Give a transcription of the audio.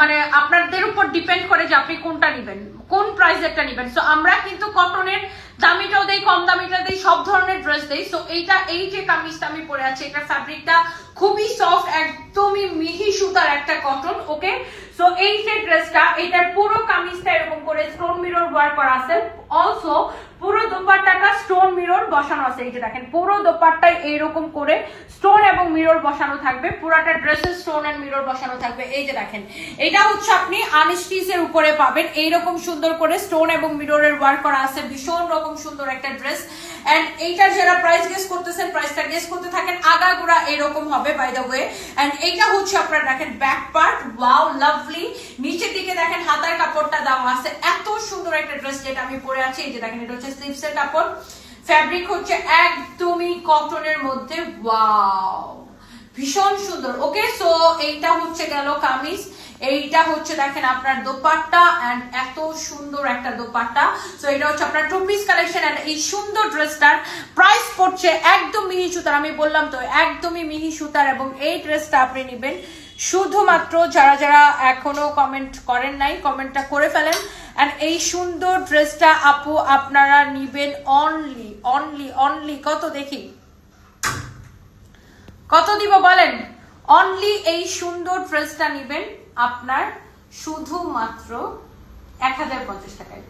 মানে আপনাদের উপর ডিপেন্ড করে যে আপনি কোনটা নেবেন, কোন প্রাইসেরটা নেবেন। সো আমরা কিন্তু কটনের দামিটাও দেই, কম দামিটা দেই, সব ধরনের ড্রেস দেই। সো এইটা, এই যে কামিজটা আমি পরে আছি, এটা ফ্যাব্রিকটা খুবই সফট একদমই মিহি সুতার একটা কটন ওকে? সো এই যে ড্রেসটা এটার পুরো কামিজটা এরকম করে স্টোন মিরর ওয়ার্ক করা আছে। অলসো পুরো দোপাট্টাটা স্টোন মিরর বসানো আছে। এই যে দেখেন, পুরো দোপাট্টায় এইরকম করে স্টোন এবং মিরর বসানো থাকবে। পুরাটা ড্রেসে স্টোন এন্ড মিরর বসানো থাকবে। এই যে দেখেন, এটা হচ্ছে আপনি আনস্টিচ এর উপরে পাবেন। এইরকম সুন্দর করে স্টোন এবং মিররের ওয়ার্ক করা আছে। ভীষণ রকম সুন্দর একটা ড্রেস এন্ড এইটার যারা প্রাইস গেস করতেছেন প্রাইসটা গেস করতে থাকেন, আগাগোড়া এরকম হবে বাই দ্য ওয়ে এন্ড এইটা হচ্ছে আপনারা দেখেন ব্যাক পার্ট ওয়াও লাভলি নিচের দিকে দেখেন, হাতার কাপড়টা দেওয়া আছে। এত সুন্দর একটা ড্রেস যেটা আমি পরে আছি। এই যে দেখেন, এটা হচ্ছে স্লিভস এর কাপড়। ফ্যাব্রিক হচ্ছে একদমই কটনের মধ্যে ওয়াও ভীষণ সুন্দর। ওকে সো এইটা হচ্ছে গেল কামিজ। এইটা হচ্ছে দেখেন আপনার দোপাট্টা এন্ড এত সুন্দর একটা দোপাট্টা। সো এটা হচ্ছে আপনার টু পিস কালেকশন এন্ড এই সুন্দর ড্রেসটার প্রাইস পড়ছে একদম মিহি সুতার। আমি বললাম তো, একদমই মিহি সুতার এবং এই ড্রেসটা আপনি নেবেন। শুধুমাত্র যারা যারা এখনও কমেন্ট করেন নাই কমেন্টটা করে ফেলেন। এন্ড এই সুন্দর ড্রেসটা আপু, আপনারা নিবেন অনলি অনলি অনলি কত দেখি? কত দিব বলেন? অনলি এই সুন্দর ড্রেসটা নিবেন আপনার শুধুমাত্র এক হাজার পঞ্চাশ টাকায়।